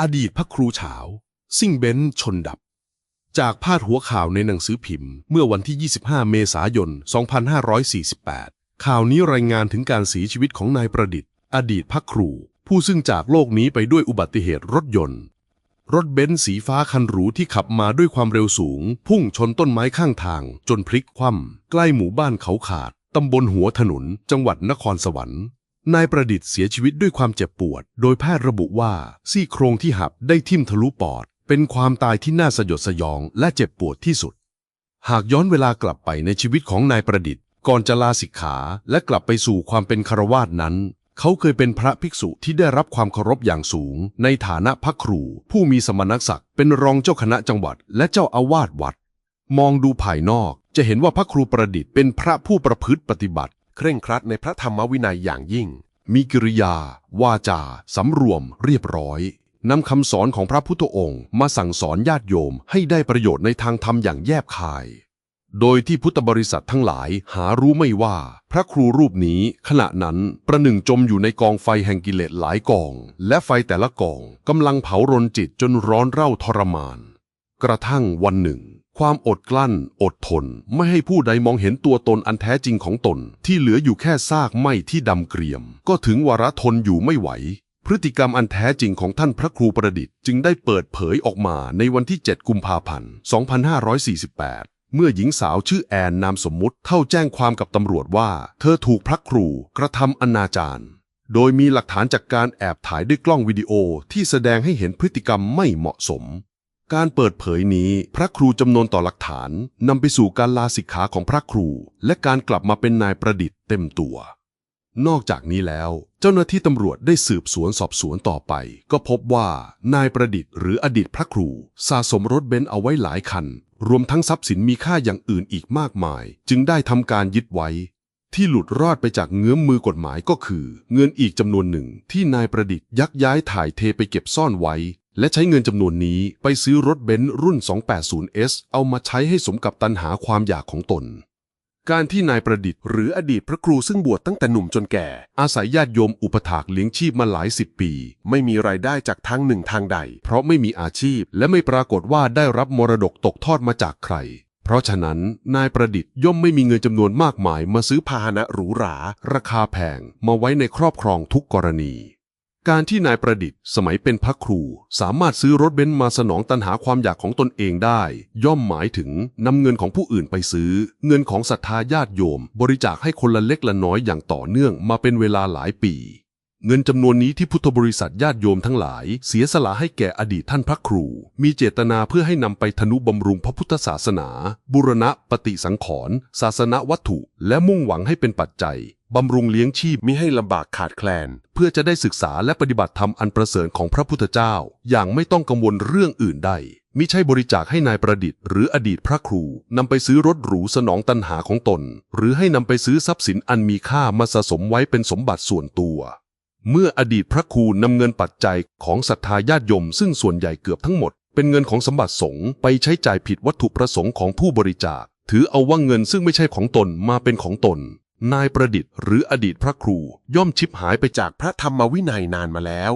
อดีตพระครูเฉาซิ่งเบ้นชนดับ จากพาดหัวข่าวในหนังสือพิมพ์ เมื่อวันที่ 25 เมษายน 2548 ข่าวนี้รายงานถึงการเสียชีวิตของนายประดิษฐ์ อดีตพระครู ผู้ซึ่งจากโลกนี้ไปด้วยอุบัติเหตุรถยนต์ รถเบนซ์สีฟ้าคันหรูที่ขับมาด้วยความเร็วสูง พุ่งชนต้นไม้ข้างทาง จนพลิกคว่ำใกล้หมู่บ้านเขาขาดตำบลหัวถนน จังหวัดนครสวรรค์ นายประดิษฐ์เสียชีวิตด้วยความเจ็บปวด โดยแพทย์ระบุว่าซี่โครงที่หักได้ทิ่มทะลุปอด เป็นความตายที่น่าสยดสยองและเจ็บปวดที่สุด หากย้อนเวลากลับไปในชีวิตของนายประดิษฐ์ ก่อนจะลาสิกขาและกลับไปสู่ความเป็นคารวาสนั้น เขาเคยเป็นพระภิกษุที่ได้รับความเคารพอย่างสูง ในฐานะพระครู ผู้มีสมณศักดิ์เป็นรองเจ้าคณะจังหวัด และเจ้าอาวาสวัด มองดูภายนอกจะเห็นว่าพระครูประดิษฐ์เป็นพระผู้ประพฤติปฏิบัติ เคร่งครัดในพระธรรมวินัยอย่างยิ่ง มีกิริยา วาจา สำรวม เรียบร้อยนำคำสอนของพระพุทธองค์มาสั่งสอนญาติโยมให้ได้ประโยชน์ในทางธรรมอย่างแยบคาย โดยที่พุทธบริษัททั้งหลายหารู้ไม่ว่า พระครูรูปนี้ขณะนั้นประหนึ่งจมอยู่ในกองไฟแห่งกิเลสหลายกอง และไฟแต่ละกองกำลังเผารนจิตจนร้อนเร่าทรมาน กระทั่งวันหนึ่ง ความอดกลั้น อดทน ไม่ให้ผู้ใดมองเห็นตัวตนอันแท้จริงของตน ที่เหลืออยู่แค่ซากไหม้ที่ดำเกรียม ก็ถึงวาระทนอยู่ไม่ไหว พฤติกรรมอันแท้จริงของท่านพระครูประดิษฐ์จึงได้เปิดเผยออกมาในวันที่ 7 กุมภาพันธ์ 2548เมื่อหญิงสาวชื่อแอนนามสมมุติเข้าแจ้งความกับตำรวจว่า เธอถูกพระครูกระทำอนาจารโดยมีหลักฐานจากการแอบถ่ายด้วยกล้องวิดีโอที่แสดงให้เห็นพฤติกรรมไม่เหมาะสม การเปิดเผยนี้พระครูจำนวนต่อหลักฐานนำไปสู่การลาสิกขาของพระครู และการกลับมาเป็นนายประดิษฐ์เต็มตัว นอกจากนี้แล้ว เจ้าหน้าที่ตำรวจได้สืบสวนสอบสวนต่อไป ก็พบว่านายประดิษฐ์หรืออดีตพระครู สะสมรถเบนซ์เอาไว้หลายคัน รวมทั้งทรัพย์สินมีค่าอย่างอื่นอีกมากมาย จึงได้ทำการยึดไว้ ที่หลุดรอดไปจากเงื้อมมือกฎหมายก็คือ เงินอีกจำนวนหนึ่งที่นายประดิษฐ์ยักย้ายถ่ายเทไปเก็บซ่อนไว้ และใช้เงินจำนวนนี้ไปซื้อรถเบนซ์รุ่น 280S เอามาใช้ให้สมกับตันหาความอยากของตน การที่นายประดิษฐ์หรืออดีตพระครูซึ่งบวชตั้งแต่หนุ่มจนแก่ อาศัยญาติโยมอุปถากเลี้ยงชีพมาหลายสิบปี ไม่มีรายได้จากทางหนึ่งทางใด เพราะไม่มีอาชีพและไม่ปรากฏว่าได้รับมรดกตกทอดมาจากใคร เพราะฉะนั้นนายประดิษฐ์ย่อมไม่มีเงินจำนวนมากมายมาซื้อพาหนะหรูหรา ราคาแพงมาไว้ในครอบครองทุกกรณี การที่นายประดิษฐ์สมัยเป็นพระครู สามารถซื้อรถเบนซ์มาสนองตันหาความอยากของตนเองได้ ย่อมหมายถึงนำเงินของผู้อื่นไปซื้อ เงินของศรัทธาญาติโยม บริจาคให้คนละเล็กละน้อยอย่างต่อเนื่องมาเป็นเวลาหลายปี เงินจำนวนนี้ที่พุทธบริษัทญาติโยมทั้งหลาย เสียสละให้แก่อดีตท่านพระครู มีเจตนาเพื่อให้นำไปทนุบำรุงพระพุทธศาสนา บุรณะปฏิสังขรณ์ศาสนวัตถุ และมุ่งหวังให้เป็นปัจจัย บำรุงเลี้ยงชีพมิให้ลำบากขาดแคลน เพื่อจะได้ศึกษาและปฏิบัติธรรมอันประเสริฐของพระพุทธเจ้า อย่างไม่ต้องกังวลเรื่องอื่นใดมิใช่บริจาคให้นายประดิษฐ์หรืออดีตพระครูนำไปซื้อรถหรูสนองตันหาของตน หรือให้นำไปซื้อทรัพย์สินอันมีค่ามาสะสมไว้เป็นสมบัติส่วนตัว เมื่ออดีตพระครูนำเงินปัจจัยของศรัทธาญาติโยมซึ่งส่วนใหญ่เกือบทั้งหมด เป็นเงินของสมบัติสงฆ์ไปใช้จ่ายผิดวัตถุประสงค์ของผู้บริจาค ถือเอาว่าเงินซึ่งไม่ใช่ของตนมาเป็นของตน นายประดิษฐ์หรืออดีตพระครูย่อมชิบหายไปจากพระธรรมวินัยนานมาแล้ว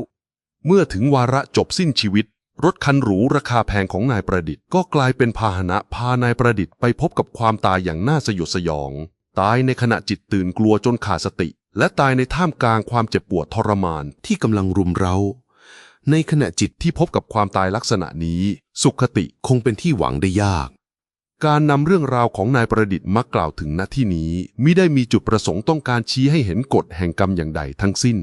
เมื่อถึงวาระจบสิ้นชีวิต รถคันหรูราคาแพงของนายประดิษฐ์ก็กลายเป็นพาหนะพานายประดิษฐ์ไปพบกับความตายอย่างน่าสยดสยอง ตายในขณะจิตตื่นกลัวจนขาดสติ และตายในท่ามกลางความเจ็บปวดทรมานที่กำลังรุมเร้า ในขณะจิตที่พบกับความตายลักษณะนี้ สุขติคงเป็นที่หวังได้ยาก การนำเรื่องราวของนายประดิษฐ์มากล่าวถึงณที่นี้มิได้มีจุดประสงค์ต้องการชี้ให้เห็นกฎแห่งกรรมอย่างใดทั้งสิ้น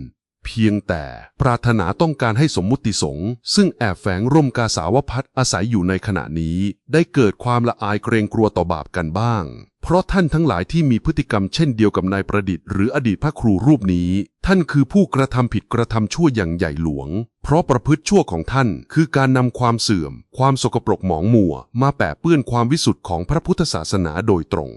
เพียงแต่ปรารถนาต้องการให้สมมุติสงฆ์ซึ่งแอบแฝงร่มกาสาวพัดอาศัยอยู่ในขณะนี้ ได้เกิดความละอายเกรงกลัวต่อบาปกันบ้าง เพราะท่านทั้งหลายที่มีพฤติกรรมเช่นเดียวกับนายประดิษฐ์หรืออดีตพระครูรูปนี้ ท่านคือผู้กระทำผิดกระทำชั่วอย่างใหญ่หลวง เพราะประพฤติชั่วของท่านคือการนำความเสื่อม ความสกปรกหมองมัว มาแปะเปื้อนความวิสุทธิ์ของพระพุทธศาสนาโดยตรง